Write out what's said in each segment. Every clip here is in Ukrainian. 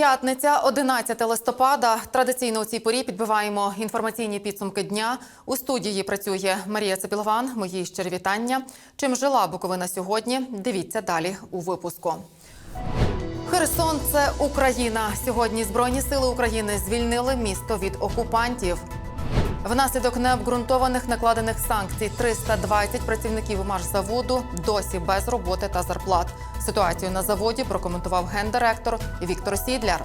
П'ятниця, 11 листопада. Традиційно у цій порі підбиваємо інформаційні підсумки дня. У студії працює Марія Цепілован. Мої щирі вітання. Чим жила Буковина сьогодні? Дивіться далі у випуску. Херсон це Україна. Сьогодні Збройні сили України звільнили місто від окупантів. Внаслідок необґрунтованих накладених санкцій 320 працівників маршзаводу досі без роботи та зарплат. Ситуацію на заводі прокоментував гендиректор Віктор Сідляр.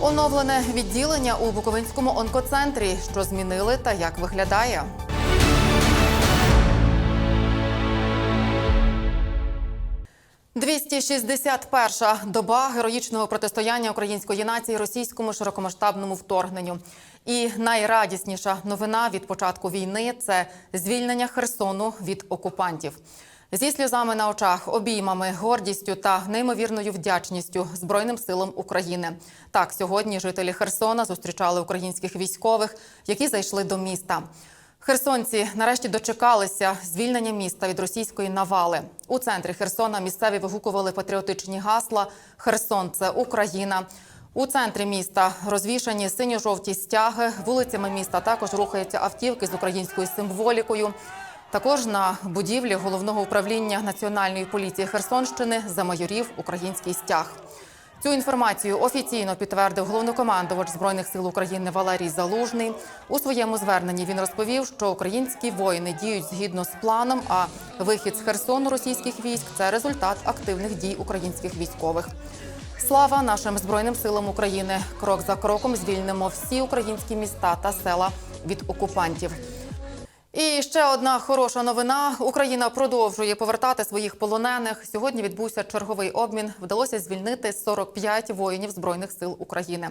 Оновлене відділення у Буковинському онкоцентрі, що змінили та як виглядає. «261-ша доба героїчного протистояння української нації російському широкомасштабному вторгненню. І найрадісніша новина від початку війни це звільнення Херсону від окупантів. Зі сльозами на очах, обіймами, гордістю та неймовірною вдячністю Збройним силам України. Так, сьогодні жителі Херсона зустрічали українських військових, які зайшли до міста. Херсонці нарешті дочекалися звільнення міста від російської навали. У центрі Херсона місцеві вигукували патріотичні гасла Херсон це Україна. У центрі міста розвішані синьо-жовті стяги. Вулицями міста також рухаються автівки з українською символікою. Також на будівлі головного управління Національної поліції Херсонщини замайорів український стяг. Цю інформацію офіційно підтвердив головнокомандувач збройних сил України Валерій Залужний. У своєму зверненні він розповів, що українські воїни діють згідно з планом. А вихід з Херсону російських військ це результат активних дій українських військових. Слава нашим збройним силам України! Крок за кроком звільнимо всі українські міста та села від окупантів. І ще одна хороша новина. Україна продовжує повертати своїх полонених. Сьогодні відбувся черговий обмін. Вдалося звільнити 45 воїнів збройних сил України.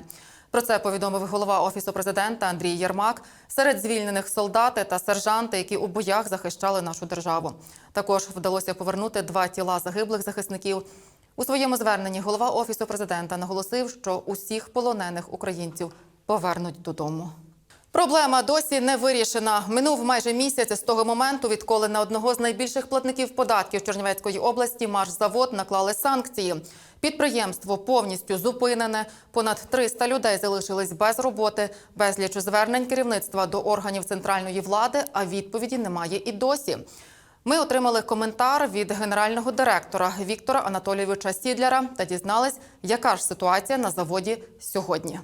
Про це повідомив голова офісу президента Андрій Єрмак. Серед звільнених солдати та сержанти, які у боях захищали нашу державу. Також вдалося повернути два тіла загиблих захисників. У своєму зверненні голова офісу президента наголосив, що усіх полонених українців повернуть додому. Проблема досі не вирішена. Минув майже місяць з того моменту, відколи на одного з найбільших платників податків Чернівецької області Машзавод наклали санкції. Підприємство повністю зупинене. Понад 300 людей залишились без роботи, безліч звернень керівництва до органів центральної влади, а відповіді немає і досі. Ми отримали коментар від генерального директора Віктора Анатолійовича Сідляра та дізнались, яка ж ситуація на заводі сьогодні.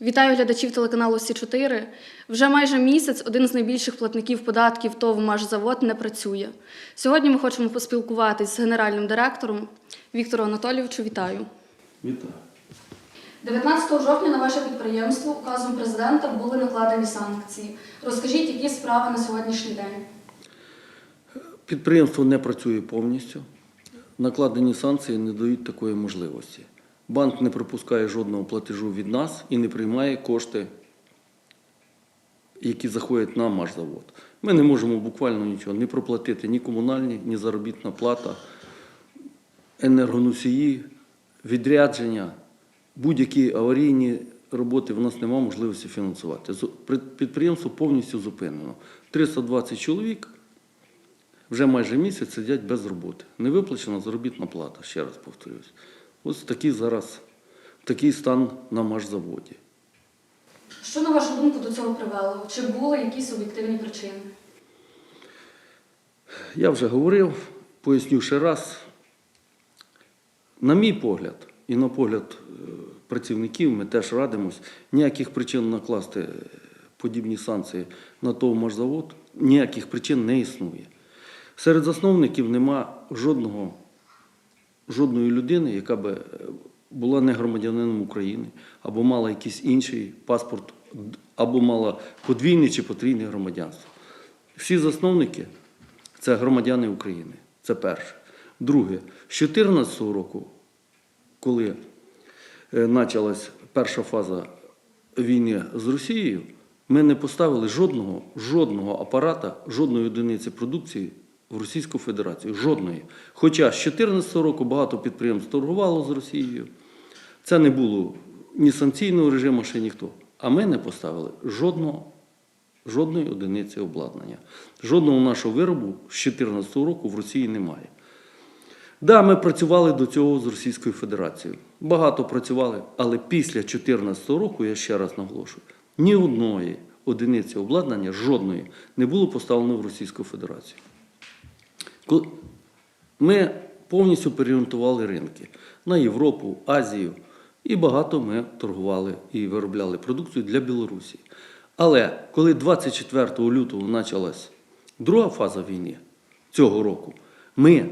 Вітаю глядачів телеканалу Сі 4 Вже майже місяць один з найбільших платників податків ТОВ «Машзавод» не працює. Сьогодні ми хочемо поспілкуватись з генеральним директором Віктору Анатолійовичу. Вітаю. Вітаю. 19 жовтня на ваше підприємство указом президента були накладені санкції. Розкажіть, які справи на сьогоднішній день? Підприємство не працює повністю. Накладені санкції не дають такої можливості. Банк не пропускає жодного платежу від нас і не приймає кошти, які заходять на Машзавод. Ми не можемо буквально нічого не проплатити ні комунальні, ні заробітна плата, енергоносії, відрядження, будь-які аварійні роботи в нас немає можливості фінансувати. Підприємство повністю зупинено. 320 чоловік вже майже місяць сидять без роботи. Не виплачена заробітна плата, ще раз повторюсь. Ось такий зараз такий стан на машзаводі. Що, на вашу думку, до цього привело? Чи були якісь об'єктивні причини? Я вже говорив, поясню ще раз. На мій погляд, і на погляд е, працівників, ми теж радимось, ніяких причин накласти е, подібні санкції на ТОВ «Машзавод», ніяких причин не існує. Серед засновників нема жодного, жодної людини, яка би е, була не громадянином України, або мала якийсь інший паспорт, або мала подвійне чи потрійне громадянство. Всі засновники це громадяни України. Це перше. Друге, з 2014 року, коли е, почалась перша фаза війни з Росією, ми не поставили жодного, жодного апарата, жодної одиниці продукції в Російську Федерацію. Жодної. Хоча з 2014 року багато підприємств торгувало з Росією. Це не було ні санкційного режиму, ще ніхто. А ми не поставили жодного жодної одиниці обладнання. Жодного нашого виробу з 2014 року в Росії немає. Да, ми працювали до цього з Російською Федерацією. Багато працювали, але після 2014 року, я ще раз наголошую, ні одної одиниці обладнання, жодної, не було поставлено в Російську Федерацію. Ми повністю переорієнтували ринки на Європу, Азію, і багато ми торгували і виробляли продукцію для Білорусі. Але коли 24 лютого почалась друга фаза війни цього року, ми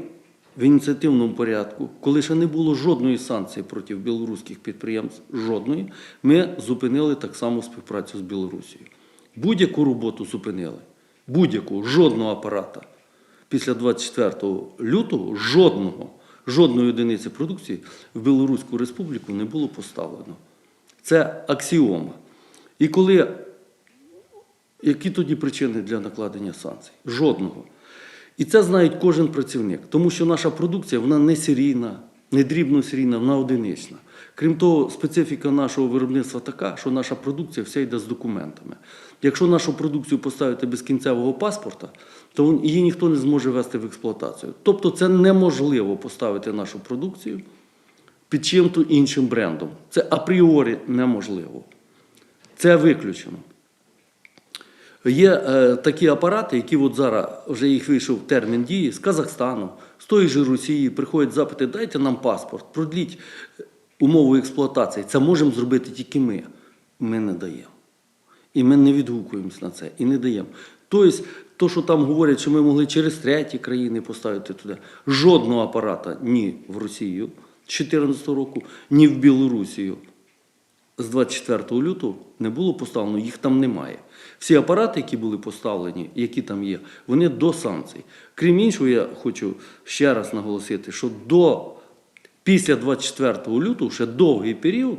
в ініціативному порядку, коли ще не було жодної санкції проти білоруських підприємств, жодної, ми зупинили так само співпрацю з Білорусією. Будь-яку роботу зупинили, будь-яку, жодного апарата після 24 лютого жодного, жодної одиниці продукції в Білоруську республіку не було поставлено. Це аксіома. І коли, які тоді причини для накладення санкцій? Жодного. І це знає кожен працівник, тому що наша продукція вона не серійна, не дрібно вона одинична. Крім того, специфіка нашого виробництва така, що наша продукція вся йде з документами. Якщо нашу продукцію поставити без кінцевого паспорта, то її ніхто не зможе вести в експлуатацію. Тобто це неможливо поставити нашу продукцію під чим-то іншим брендом. Це апріорі неможливо. Це виключено. Є е, такі апарати, які от зараз вже їх вийшов термін дії з Казахстану, з тої ж Росії, приходять запити, дайте нам паспорт, продліть е, умови експлуатації. Це можемо зробити тільки ми. Ми не даємо. І ми не відгукуємось на це і не даємо. Тобто, то, що там говорять, що ми могли через треті країни поставити туди, жодного апарата ні в Росію з 2014 року, ні в Білорусію з 24 лютого не було поставлено, їх там немає. Всі апарати, які були поставлені, які там є, вони до санкцій. Крім іншого, я хочу ще раз наголосити, що до, після 24 лютого, ще довгий період,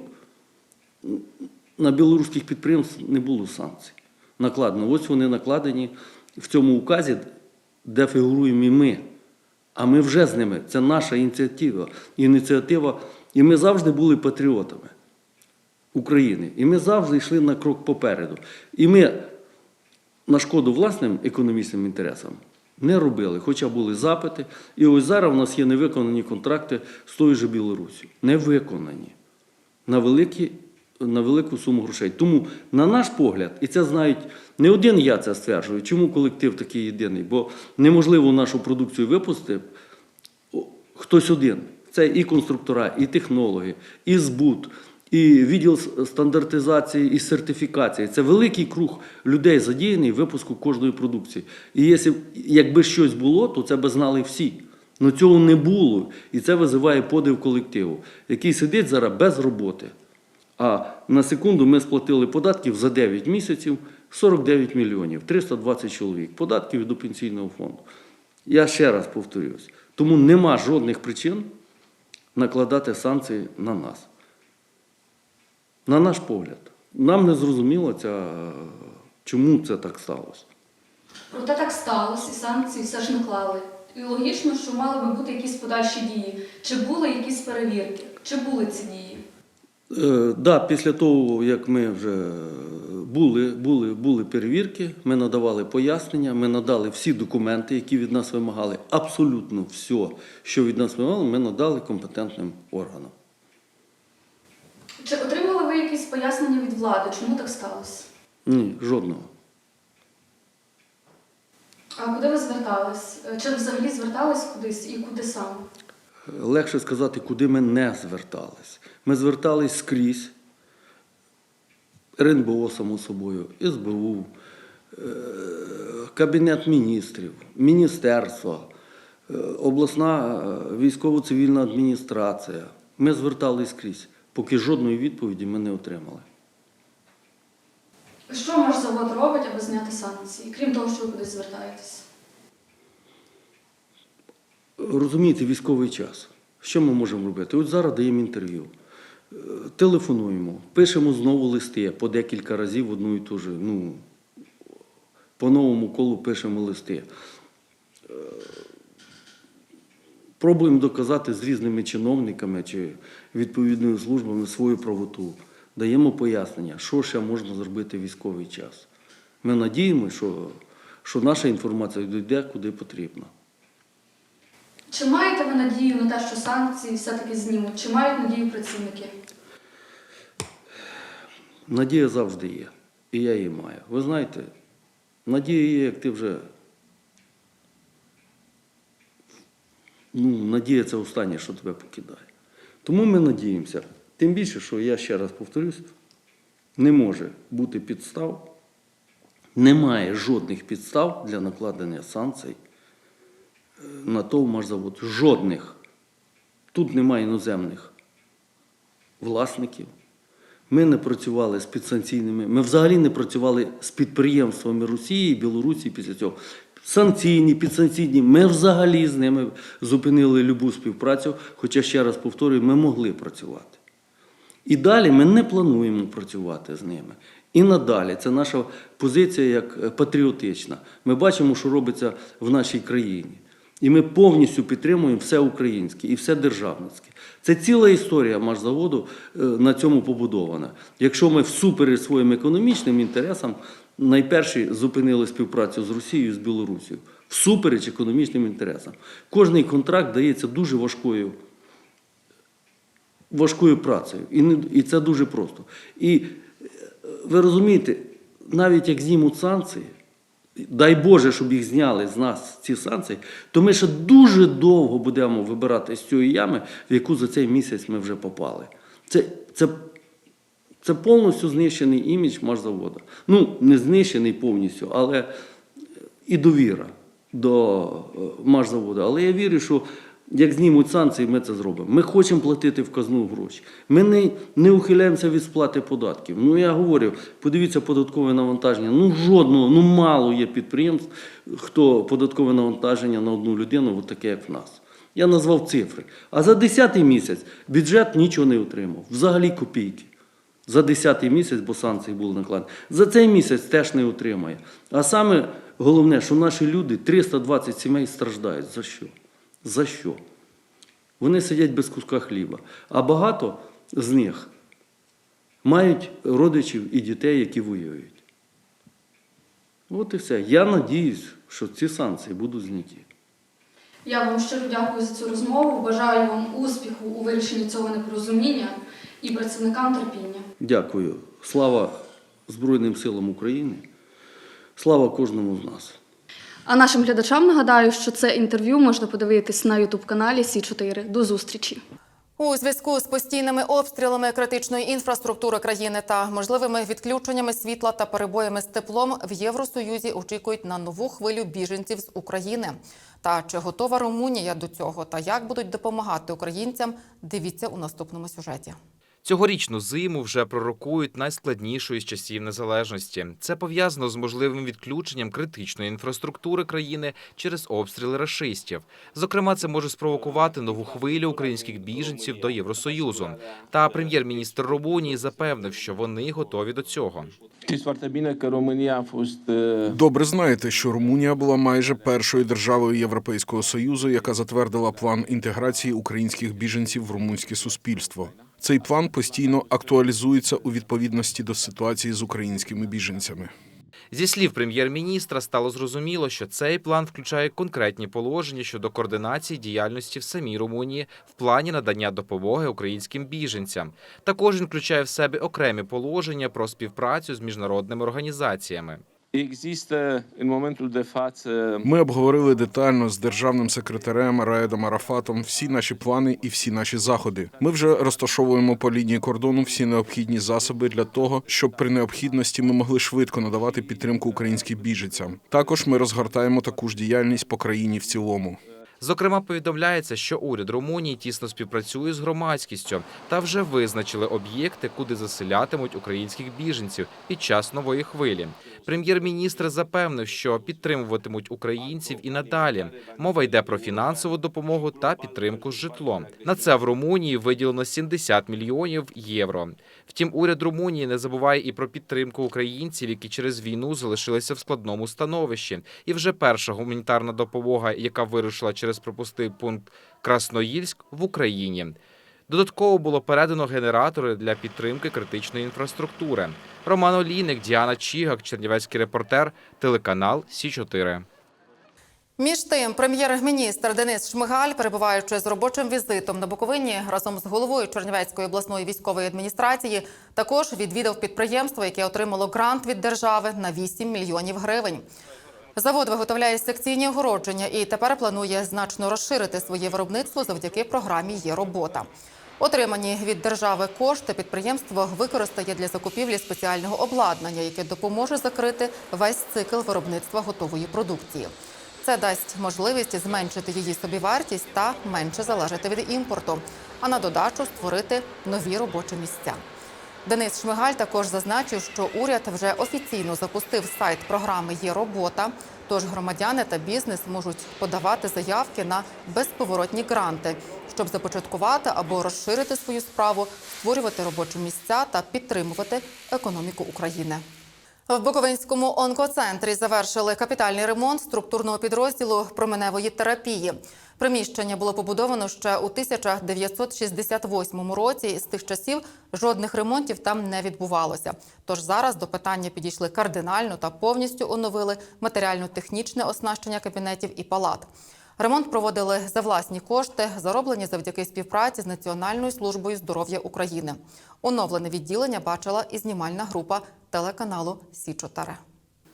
на білоруських підприємств не було санкцій. Накладено. Ось вони накладені в цьому указі, де фігуруємо і ми. А ми вже з ними. Це наша ініціатива. ініціатива. І ми завжди були патріотами України. І ми завжди йшли на крок попереду. І ми на шкоду власним економічним інтересам не робили, хоча були запити. І ось зараз у нас є невиконані контракти з тою же Білорусі. Не виконані на, великі, на велику суму грошей. Тому, на наш погляд, і це знають не один я це стверджую, чому колектив такий єдиний, бо неможливо нашу продукцію випустити хтось один. Це і конструктора, і технологи, і збут, і відділ стандартизації і сертифікації. Це великий круг людей задіяний в випуску кожної продукції. І якщо, якби щось було, то це би знали всі. Ну цього не було. І це визиває подив колективу, який сидить зараз без роботи. А на секунду ми сплатили податків за 9 місяців 49 мільйонів, 320 чоловік. Податків до пенсійного фонду. Я ще раз повторюсь. Тому нема жодних причин накладати санкції на нас. На наш погляд. Нам не зрозуміло, ця, чому це так сталося. Проте так сталося, і санкції все ж наклали. І логічно, що мали би бути якісь подальші дії. Чи були якісь перевірки? Чи були ці дії? Е, да, після того, як ми вже були, були, були перевірки, ми надавали пояснення, ми надали всі документи, які від нас вимагали. Абсолютно все, що від нас вимагали, ми надали компетентним органам. Чи отримали ви якісь пояснення від влади? Чому так сталося? Ні, жодного. А куди ви звертались? Чи взагалі звертались кудись і куди саме? Легше сказати, куди ми не звертались. Ми звертались скрізь. РНБО, само собою, СБУ, е, Кабінет міністрів, міністерство, е, обласна е, військово-цивільна адміністрація. Ми звертались скрізь, поки жодної відповіді ми не отримали. Що Машзавод робить, аби зняти санкції, крім того, що ви кудись звертаєтесь? Розумієте, військовий час. Що ми можемо робити? От зараз даємо інтерв'ю, е, телефонуємо, пишемо знову листи по декілька разів одну і ту ж, ну, по новому колу пишемо листи. Е, Пробуємо доказати з різними чиновниками чи відповідними службами свою правоту. Даємо пояснення, що ще можна зробити в військовий час. Ми надіємося, що, що наша інформація дійде куди потрібно. Чи маєте ви надію на те, що санкції все-таки знімуть? Чи мають надію працівники? Надія завжди є. І я її маю. Ви знаєте, надія є, як ти вже. Ну, надія це останнє, що тебе покидає. Тому ми надіємося. Тим більше, що я ще раз повторюсь, не може бути підстав, немає жодних підстав для накладення санкцій на ТОВ «Машзавод». Жодних. Тут немає іноземних власників. Ми не працювали з підсанкційними, ми взагалі не працювали з підприємствами Росії, і Білорусі після цього. Санкційні, підсанкційні, ми взагалі з ними зупинили любу співпрацю, хоча, ще раз повторюю, ми могли працювати. І далі ми не плануємо працювати з ними. І надалі це наша позиція як е, патріотична. Ми бачимо, що робиться в нашій країні. І ми повністю підтримуємо все українське і все державницьке. Це ціла історія машзаводу е, на цьому побудована. Якщо ми всупереч своїм економічним інтересам найперші зупинили співпрацю з Росією, з Білорусією, всупереч економічним інтересам. Кожний контракт дається дуже важкою важкою працею. І, не, і це дуже просто. І е, ви розумієте, навіть як знімуть санкції, дай Боже, щоб їх зняли з нас ці санкції, то ми ще дуже довго будемо вибирати з цієї ями, в яку за цей місяць ми вже попали. Це, це, це повністю знищений імідж марзавода. Ну, не знищений повністю, але і довіра до е, Але я вірю, що як знімуть санкції, ми це зробимо. Ми хочемо платити в казну гроші. Ми не, не ухиляємося від сплати податків. Ну я говорю, подивіться податкове навантаження. Ну жодного, ну мало є підприємств, хто податкове навантаження на одну людину, от таке, як в нас. Я назвав цифри. А за 10 місяць бюджет нічого не отримав. Взагалі копійки. За 10 місяць, бо санкції були накладені. За цей місяць теж не отримає. А саме головне, що наші люди, 320 сімей страждають. За що? За що? Вони сидять без куска хліба. А багато з них мають родичів і дітей, які воюють. От і все. Я надіюсь, що ці санкції будуть зняті. Я вам щиро дякую за цю розмову. Бажаю вам успіху у вирішенні цього непорозуміння і працівникам терпіння. Дякую. Слава Збройним силам України. Слава кожному з нас. А нашим глядачам нагадаю, що це інтерв'ю можна подивитись на ютуб-каналі Сі 4 До зустрічі! У зв'язку з постійними обстрілами критичної інфраструктури країни та можливими відключеннями світла та перебоями з теплом в Євросоюзі очікують на нову хвилю біженців з України. Та чи готова Румунія до цього та як будуть допомагати українцям? Дивіться у наступному сюжеті. Цьогорічну зиму вже пророкують найскладнішою з часів незалежності. Це пов'язано з можливим відключенням критичної інфраструктури країни через обстріли рашистів. Зокрема, це може спровокувати нову хвилю українських біженців до Євросоюзу. Та прем'єр-міністр Румунії запевнив, що вони готові до цього. Добре знаєте, що Румунія була майже першою державою Європейського союзу, яка затвердила план інтеграції українських біженців в румунське суспільство. Цей план постійно актуалізується у відповідності до ситуації з українськими біженцями. Зі слів прем'єр-міністра стало зрозуміло, що цей план включає конкретні положення щодо координації діяльності в самій Румунії в плані надання допомоги українським біженцям. Також він включає в себе окремі положення про співпрацю з міжнародними організаціями. Ми обговорили детально з державним секретарем Раедом Арафатом всі наші плани і всі наші заходи. Ми вже розташовуємо по лінії кордону всі необхідні засоби для того, щоб при необхідності ми могли швидко надавати підтримку українським біженцям. Також ми розгортаємо таку ж діяльність по країні в цілому. Зокрема, повідомляється, що уряд Румунії тісно співпрацює з громадськістю та вже визначили об'єкти, куди заселятимуть українських біженців під час нової хвилі. Прем'єр-міністр запевнив, що підтримуватимуть українців і надалі. Мова йде про фінансову допомогу та підтримку з житлом. На це в Румунії виділено 70 мільйонів євро. Втім, уряд Румунії не забуває і про підтримку українців, які через війну залишилися в складному становищі. І вже перша гуманітарна допомога, яка вирушила через пропускний пункт Красноїльськ в Україні. Додатково було передано генератори для підтримки критичної інфраструктури. Роман Олійник, Діана Чігак, Чернівецький репортер, телеканал Сі 4 Між тим, прем'єр-міністр Денис Шмигаль, перебуваючи з робочим візитом на Буковині разом з головою Чернівецької обласної військової адміністрації, також відвідав підприємство, яке отримало грант від держави на 8 мільйонів гривень. Завод виготовляє секційні огородження і тепер планує значно розширити своє виробництво завдяки програмі Є робота. Отримані від держави кошти підприємство використає для закупівлі спеціального обладнання, яке допоможе закрити весь цикл виробництва готової продукції. Це дасть можливість зменшити її собівартість та менше залежати від імпорту, а на додачу створити нові робочі місця. Денис Шмигаль також зазначив, що уряд вже офіційно запустив сайт програми Є робота. Тож громадяни та бізнес можуть подавати заявки на безповоротні гранти, щоб започаткувати або розширити свою справу, створювати робочі місця та підтримувати економіку України. В Буковинському онкоцентрі завершили капітальний ремонт структурного підрозділу променевої терапії. Приміщення було побудовано ще у 1968 році. і З тих часів жодних ремонтів там не відбувалося. Тож зараз до питання підійшли кардинально та повністю оновили матеріально-технічне оснащення кабінетів і палат. Ремонт проводили за власні кошти, зароблені завдяки співпраці з Національною службою здоров'я України. Оновлене відділення бачила і знімальна група телеканалу Сі 4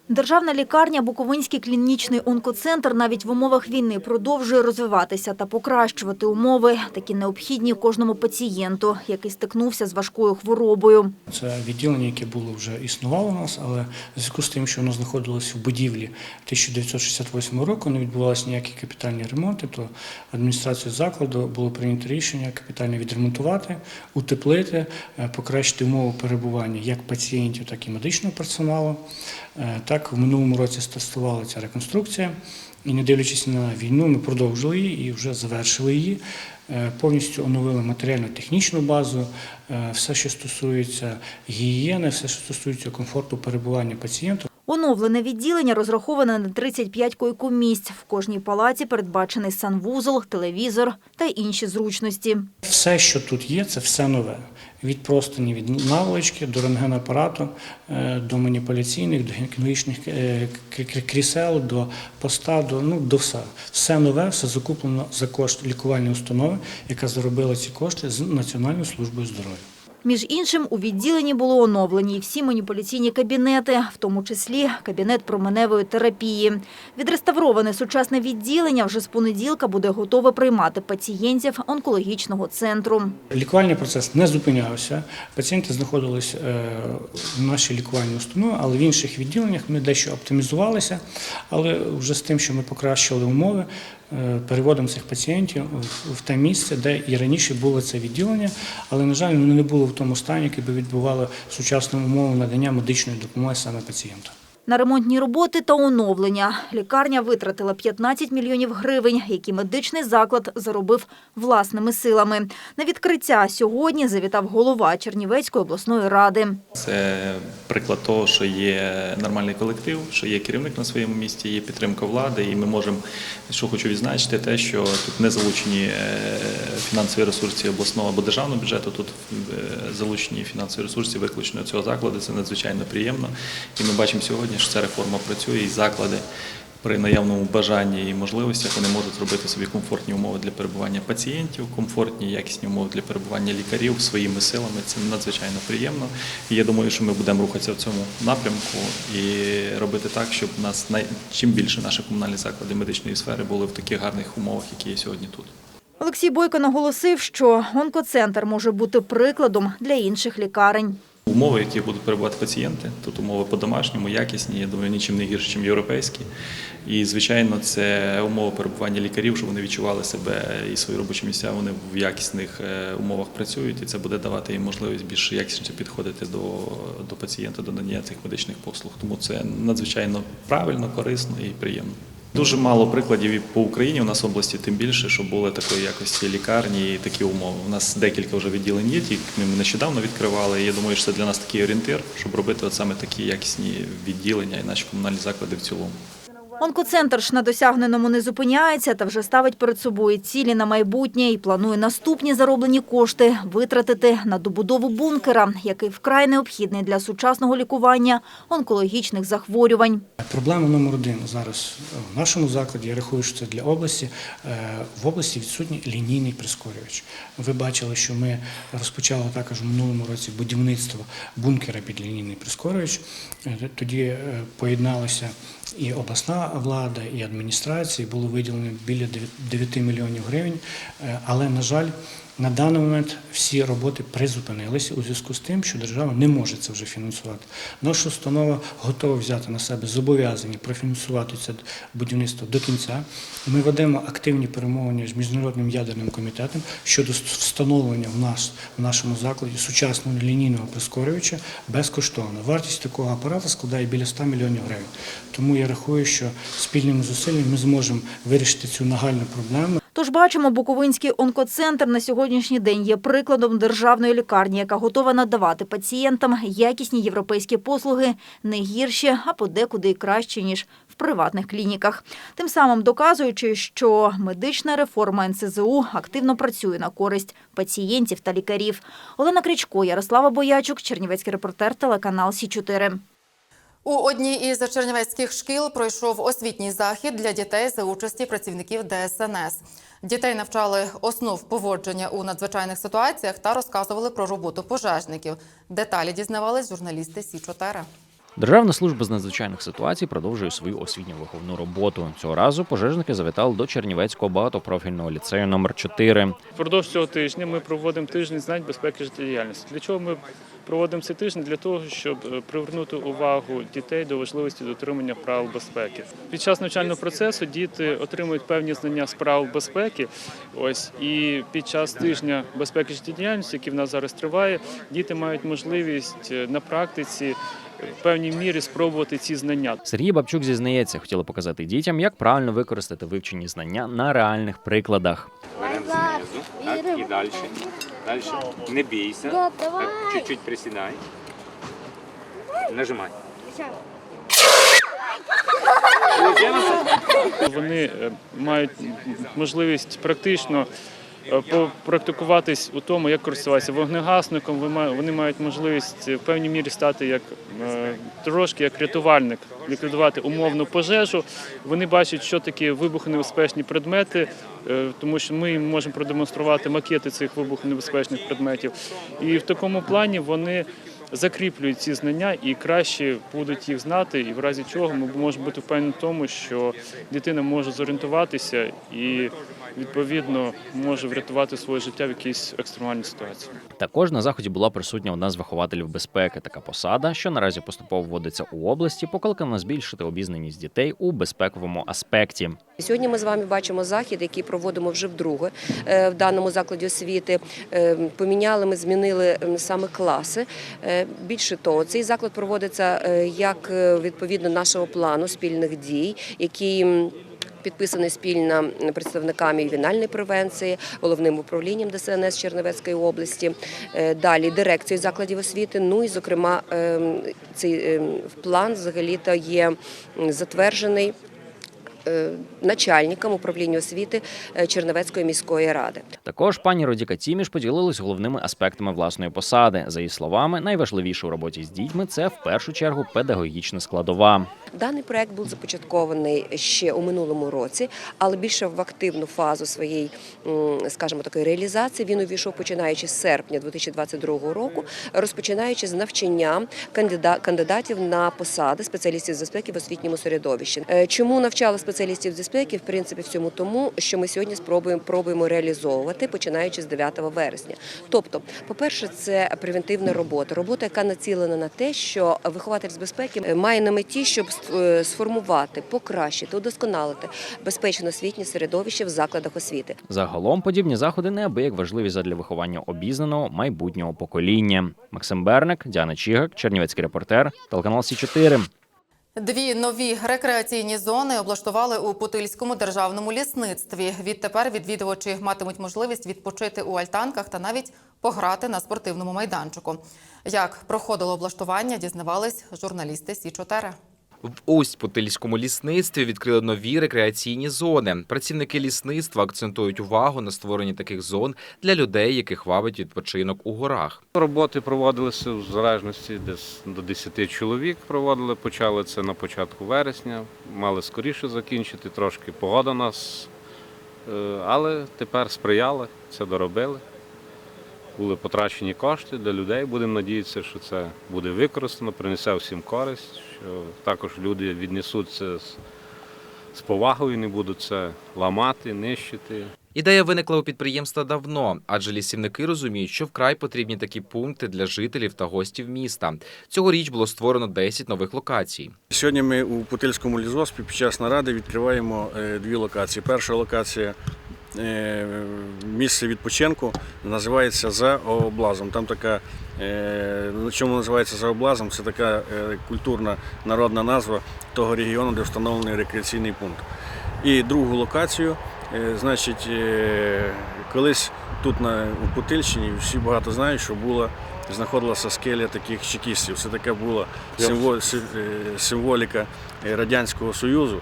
Державна лікарня Буковинський клінічний онкоцентр навіть в умовах війни продовжує розвиватися та покращувати умови, такі необхідні кожному пацієнту, який стикнувся з важкою хворобою. Це відділення, яке було вже існувало у нас, але в зв'язку з тим, що воно знаходилося в будівлі 1968 року, не відбувалися ніякі капітальні ремонти, то адміністрацією закладу було прийнято рішення капітально відремонтувати, утеплити, е, покращити умови перебування як пацієнтів, так і медичного персоналу. Так, в минулому році стартувала ця реконструкція. І не дивлячись на війну, ми продовжили її і вже завершили її. Е, Повністю оновили матеріально-технічну базу, е, все, що стосується гігієни, все, що стосується комфорту перебування пацієнта. Оновлене відділення розраховане на 35 койкомісць. В кожній палаці передбачений санвузол, телевізор та інші зручності. Все, що тут є, це все нове. Від простані, від наволочки до рентгенапарату, е, до маніпуляційних, до гінекологічних е, крісел, до поста, до, ну, до все. Все нове, все закуплено за кошт лікувальної установи, яка заробила ці кошти з Національною службою здоров'я. Між іншим, у відділенні було оновлені всі маніпуляційні кабінети, в тому числі кабінет променевої терапії. Відреставроване сучасне відділення вже з понеділка буде готове приймати пацієнтів онкологічного центру. Лікувальний процес не зупинявся. Пацієнти знаходились е, в нашій лікувальній установі, але в інших відділеннях ми дещо оптимізувалися. Але вже з тим, що ми покращили умови, е, переводимо цих пацієнтів в- те місце, де і раніше було це відділення, але, на жаль, воно не було в тому стані, який би відбувало сучасну умову надання медичної допомоги саме пацієнту. На ремонтні роботи та оновлення лікарня витратила 15 мільйонів гривень, які медичний заклад заробив власними силами. На відкриття сьогодні завітав голова Чернівецької обласної ради. Це приклад того, що є нормальний колектив, що є керівник на своєму місці, є підтримка влади, і ми можемо, що хочу відзначити, те, що тут не залучені е, фінансові ресурси обласного або державного бюджету, тут е, залучені фінансові ресурси виключно цього закладу. Це надзвичайно приємно. І ми бачимо сьогодні, що ця реформа працює, і заклади. При наявному бажанні і можливостях вони можуть зробити собі комфортні умови для перебування пацієнтів, комфортні, якісні умови для перебування лікарів своїми силами. Це надзвичайно приємно. І я думаю, що ми будемо рухатися в цьому напрямку і робити так, щоб нас най... чим більше наші комунальні заклади медичної сфери були в таких гарних умовах, які є сьогодні тут. Олексій Бойко наголосив, що онкоцентр може бути прикладом для інших лікарень. Умови, яких будуть перебувати пацієнти, тут умови по-домашньому, якісні, я думаю, нічим не гірше, ніж європейські. І, звичайно, це умови перебування лікарів, щоб вони відчували себе і свої робочі місця, вони в якісних е, умовах працюють, і це буде давати їм можливість більш якісніше підходити до, до пацієнта, до надання цих медичних послуг. Тому це надзвичайно правильно, корисно і приємно. Дуже мало прикладів і по Україні у нас в області, тим більше, що були такої якості лікарні і такі умови. У нас декілька вже відділень є, ті ми нещодавно відкривали. І я думаю, що це для нас такий орієнтир, щоб робити от саме такі якісні відділення і наші комунальні заклади в цілому. Онкоцентр ж на досягненому не зупиняється та вже ставить перед собою цілі на майбутнє і планує наступні зароблені кошти витратити на добудову бункера, який вкрай необхідний для сучасного лікування онкологічних захворювань. Проблема номер один зараз в нашому закладі, я рахую, що це для області. Е, В області відсутній лінійний прискорювач. Ви бачили, що ми розпочали також в минулому році будівництво бункера під лінійний прискорювач. Е, Тоді е, поєдналися і обласна влада, і адміністрації було виділено біля 9 мільйонів гривень. Е, Але, на жаль, на даний момент всі роботи призупинилися у зв'язку з тим, що держава не може це вже фінансувати. Наша установа готова взяти на себе зобов'язання профінансувати це будівництво до кінця. Ми ведемо активні перемовини з міжнародним ядерним комітетом щодо встановлення в нас в нашому закладі сучасного лінійного прискорювача безкоштовно. Вартість такого апарату складає біля 100 мільйонів гривень. Тому я рахую, що спільними зусиллями ми зможемо вирішити цю нагальну проблему. Тож бачимо, Буковинський онкоцентр на сьогоднішній день є прикладом державної лікарні, яка готова надавати пацієнтам якісні європейські послуги не гірші, а подекуди і краще, ніж в приватних клініках. Тим самим доказуючи, що медична реформа НСЗУ активно працює на користь пацієнтів та лікарів. Олена Крічко, Ярослава Боячук, Чернівецький репортер, телеканал Сі 4 У одній із чернівецьких шкіл пройшов освітній захід для дітей за участі працівників ДСНС. Дітей навчали основ поводження у надзвичайних ситуаціях та розказували про роботу пожежників. Деталі дізнавались журналісти Сі 4 Державна служба з надзвичайних ситуацій продовжує свою освітньо-виховну роботу. Цього разу пожежники завітали до Чернівецького багатопрофільного ліцею номер 4 Впродовж цього тижня ми проводимо тиждень знань безпеки життєдіяльності. Для чого ми проводимо цей тиждень? Для того, щоб е, привернути увагу дітей до важливості дотримання правил безпеки. Під час навчального процесу діти отримують певні знання з правил безпеки. Ось і під час тижня безпеки життєдіяльності, який в нас зараз триває, діти мають можливість е, на практиці в певній мірі спробувати ці знання. Сергій Бабчук зізнається, хотіли показати дітям, як правильно використати вивчені знання на реальних прикладах. Знизу, так, і далі. Далі. Не бійся. Так, чуть-чуть присідай. Нажимай. Вони е, мають можливість практично е, попрактикуватись у тому, як користуватися вогнегасником. Вони мають можливість в певній мірі стати як е, трошки як рятувальник, ліквідувати умовну пожежу. Вони бачать, що таке вибухонебезпечні предмети, е, тому що ми їм можемо продемонструвати макети цих вибухонебезпечних предметів. І в такому плані вони закріплюють ці знання і краще будуть їх знати, і в разі чого ми можемо бути впевнені в тому, що дитина може зорієнтуватися і відповідно може врятувати своє життя в якійсь екстремальній ситуації. Також на заході була присутня одна з вихователів безпеки. Така посада, що наразі поступово вводиться у області, покликана збільшити обізнаність дітей у безпековому аспекті. Сьогодні ми з вами бачимо захід, який проводимо вже вдруге е, в даному закладі освіти. Е, Поміняли ми, змінили саме класи. Е, Більше того, цей заклад проводиться як відповідно нашого плану спільних дій, який Підписаний спільно представниками ювенальної превенції, головним управлінням ДСНС Чернівецької області, е, далі дирекцією закладів освіти. Ну і зокрема, ем, цей ем, план взагалі-то є затверджений е, начальником управління освіти е, Чернівецької міської ради. Також пані Родіка Тіміш поділилась головними аспектами власної посади. За її словами, найважливіше у роботі з дітьми це в першу чергу педагогічна складова. Даний проект був започаткований ще у минулому році, але більше в активну фазу своєї, скажімо такої реалізації він увійшов починаючи з серпня 2022 року, розпочинаючи з навчання кандида- кандидатів на посади спеціалістів з безпеки в освітньому середовищі. Е, Чому навчали спеціалістів з безпеки? В принципі, в цьому тому, що ми сьогодні спробуємо пробуємо реалізовувати починаючи з 9 вересня. Тобто, по-перше, це превентивна робота, робота, яка націлена на те, що вихователь з безпеки має на меті, щоб е, сформувати, покращити, удосконалити безпечне освітнє середовище в закладах освіти. Загалом подібні заходи неабияк важливі задля виховання обізнаного майбутнього покоління. Максим Берник, Діана Чігак, Чернівецький репортер, телеканал Сі 4 Дві нові рекреаційні зони облаштували у Путильському державному лісництві. Відтепер відвідувачі матимуть можливість відпочити у альтанках та навіть пограти на спортивному майданчику. Як проходило облаштування, дізнавались журналісти Сі 4 В Усть-Путильському лісництві відкрили нові рекреаційні зони. Працівники лісництва акцентують увагу на створенні таких зон для людей, яких вабить відпочинок у горах. Роботи проводилися в залежності десь до 10 чоловік. Проводили, почали це на початку вересня. Мали скоріше закінчити, трошки погода нас, е, але тепер сприяли, це доробили. Були потрачені кошти для людей. Будемо надіятися, що це буде використано, принесе всім користь, що також люди віднесуть це з, з повагою, не будуть це ламати, нищити. Ідея виникла у підприємства давно, адже лісівники розуміють, що вкрай потрібні такі пункти для жителів та гостів міста. Цьогоріч було створено 10 нових локацій. Сьогодні ми у Путильському лісгоспі під час наради відкриваємо е, дві локації. Перша локація місце відпочинку називається за облазом. Там така, е, на чому називається за облазом, це така е, культурна народна назва того регіону, де встановлений рекреаційний пункт. І другу локацію, е, значить, е, колись тут на у Путильщині всі багато знають, що була знаходилася скеля таких чекістів. Це така була символ- е, символіка е, Радянського Союзу.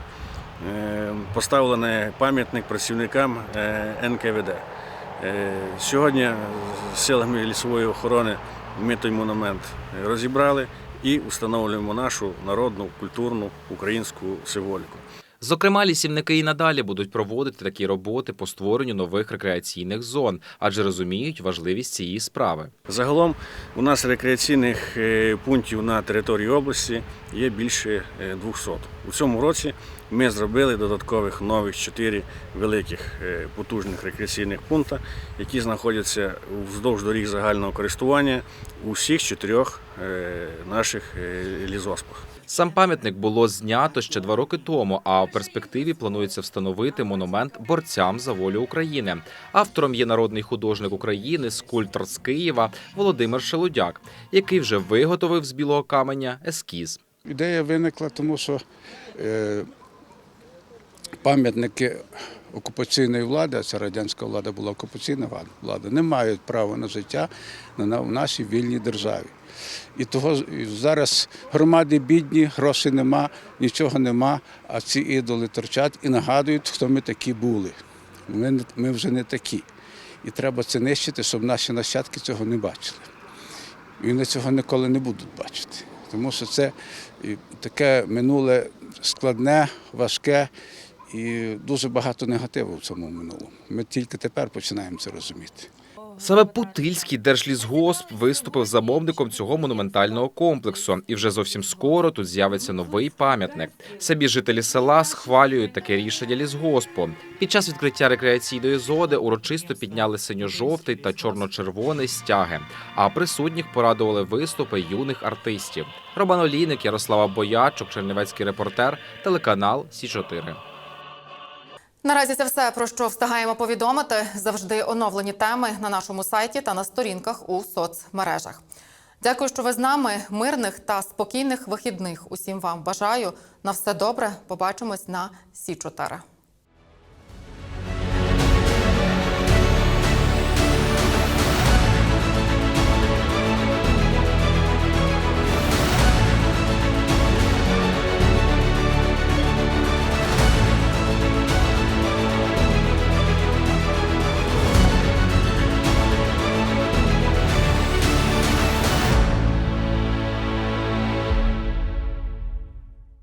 Е, Поставлений пам'ятник працівникам е, НКВД. Е, Сьогодні з силами лісової охорони ми той монумент розібрали і встановлюємо нашу народну, культурну українську символіку. Зокрема, лісівники і надалі будуть проводити такі роботи по створенню нових рекреаційних зон, адже розуміють важливість цієї справи. Загалом у нас рекреаційних пунктів на території області є більше е, 200. У цьому році ми зробили додаткових нових чотири великих е, потужних рекреаційних пункти, які знаходяться вздовж доріг загального користування у всіх чотирьох е, наших е, лісгоспах. Сам пам'ятник було знято ще два роки тому, а в перспективі планується встановити монумент борцям за волю України. Автором є народний художник України, скульптор з Києва Володимир Шелудяк, який вже виготовив з білого каменя ескіз. Ідея виникла, тому що пам'ятники окупаційної влади, а ця радянська влада була окупаційна влада, не мають права на життя в нашій вільній державі. І того і зараз громади бідні, грошей нема, нічого нема, а ці ідоли торчать і нагадують, хто ми такі були. Ми, ми вже не такі. І треба це нищити, щоб наші нащадки цього не бачили. І вони цього ніколи не будуть бачити. Тому що це таке минуле складне, важке і дуже багато негативу в цьому минулому. Ми тільки тепер починаємо це розуміти. Саме Путильський держлісгосп виступив замовником цього монументального комплексу, і вже зовсім скоро тут з'явиться новий пам'ятник. Самі жителі села схвалюють таке рішення лісгоспу. Під час відкриття рекреаційної зони урочисто підняли синьо-жовтий та чорно-червоний стяги. А присутніх порадували виступи юних артистів. Роман Олійник, Ярослава Боячук, Чернівецький репортер, телеканал Сі 4 Наразі це все про що встигаємо повідомити. Завжди оновлені теми на нашому сайті та на сторінках у соцмережах. Дякую, що ви з нами. Мирних та спокійних вихідних. Усім вам бажаю на все добре. Побачимось на Сі 4